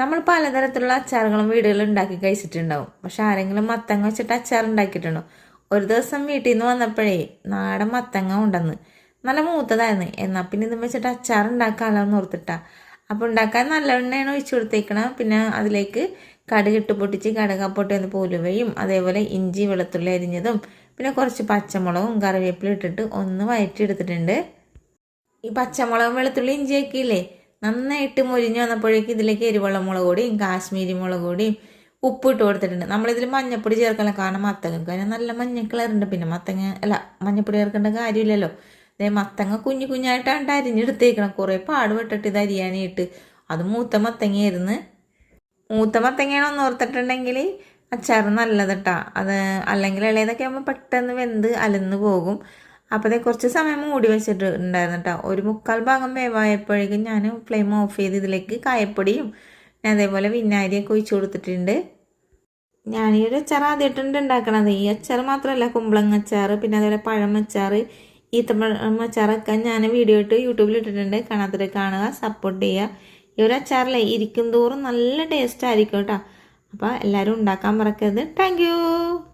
നമ്മൾ പലതരത്തിലുള്ള അച്ചാറുകളും വീടുകളിൽ ഉണ്ടാക്കി കഴിച്ചിട്ടുണ്ടാവും. പക്ഷെ ആരെങ്കിലും മത്തങ്ങ വെച്ചിട്ട് അച്ചാർ ഉണ്ടാക്കിയിട്ടുണ്ടോ? ഒരു ദിവസം വീട്ടിൽ നിന്ന് വന്നപ്പോഴേ നാടൻ മത്തങ്ങ ഉണ്ടെന്ന്. നല്ല മൂത്തതായിരുന്നു. എന്നാൽ പിന്നെ ഇതും വെച്ചിട്ട് അച്ചാർ ഉണ്ടാക്കാമല്ലോ എന്ന് ഓർത്തിട്ടാ. അപ്പോൾ ഉണ്ടാക്കാൻ നല്ല എണ്ണയാണ് ഒഴിച്ചു കൊടുത്തേക്കണം. പിന്നെ അതിലേക്ക് കടുകിട്ട് പൊട്ടിച്ച് കടുകപ്പൊട്ടി ഒന്ന് പോലുവയും അതേപോലെ ഇഞ്ചി വെളുത്തുള്ളി അരിഞ്ഞതും പിന്നെ കുറച്ച് പച്ചമുളകും കറിവേപ്പിലും ഇട്ടിട്ട് ഒന്ന് വയറ്റിയെടുത്തിട്ടുണ്ട്. ഈ പച്ചമുളകും വെളുത്തുള്ളി ഇഞ്ചിയൊക്കെ ഇല്ലേ? നന്നായിട്ട് മുരിഞ്ഞ് വന്നപ്പോഴേക്കും ഇതിലേക്ക് എരിവെള്ളം മുളക് പൊടിയും കാശ്മീരി മുളക് പൊടിയും ഉപ്പ് ഇട്ട് കൊടുത്തിട്ടുണ്ട്. നമ്മളിതിൽ മഞ്ഞപ്പൊടി ചേർക്കണം കാരണം മത്തങ്ങൾക്ക് അതിന് നല്ല മഞ്ഞ കളറുണ്ട് പിന്നെ മത്തങ്ങ അല്ല മഞ്ഞപ്പൊടി ചേർക്കേണ്ട കാര്യമില്ലല്ലോ. അതേ മത്തങ്ങ കുഞ്ഞു കുഞ്ഞായിട്ടാണ് അരിഞ്ഞെടുത്തേക്കണം. കുറേ പാടുപെട്ടിട്ട് ഇത് അരിയാനായിട്ട്. അത് മൂത്ത മത്തങ്ങയായിരുന്നു. മൂത്ത മത്തങ്ങയാണെന്ന് ഓർത്തിട്ടുണ്ടെങ്കിൽ അച്ചാർ നല്ലതട്ടാ. അത് അല്ലെങ്കിൽ ഇളയതൊക്കെ ആകുമ്പോൾ പെട്ടെന്ന് വെന്ത് അലന്ന് പോകും. അപ്പോൾ കുറച്ച് സമയം മൂടി വെച്ചിട്ടുണ്ടായിരുന്നു കേട്ടോ ഒരു മുക്കാൽ ഭാഗം വേവായപ്പോഴേക്കും ഞാൻ ഫ്ലെയിം ഓഫ് ചെയ്ത് ഇതിലേക്ക് കായപ്പൊടിയും പിന്നെ അതേപോലെ വിനാരിയൊക്കെ ഒഴിച്ചു കൊടുത്തിട്ടുണ്ട്. ഞാൻ ഈ ഒരു അച്ചാർ ആദ്യമായിട്ടുണ്ട് ഉണ്ടാക്കണത്. ഈ അച്ചാർ മാത്രമല്ല കുമ്പളങ്ങ അച്ചാർ പിന്നെ അതേപോലെ പഴം അച്ചാർ ഈത്തപ്പഴം അച്ചാറൊക്കെ ഞാൻ വീഡിയോ ഇട്ട് യൂട്യൂബിൽ ഇട്ടിട്ടുണ്ട്. കാണാത്തവരെ കാണുക സപ്പോർട്ട് ചെയ്യുക. ഈ ഒരു അച്ചാറിലെ ഇരിക്കും തോറും നല്ല ടേസ്റ്റ് ആയിരിക്കും കേട്ടോ. അപ്പോൾ എല്ലാവരും ഉണ്ടാക്കാൻ മറക്കരുത്. താങ്ക്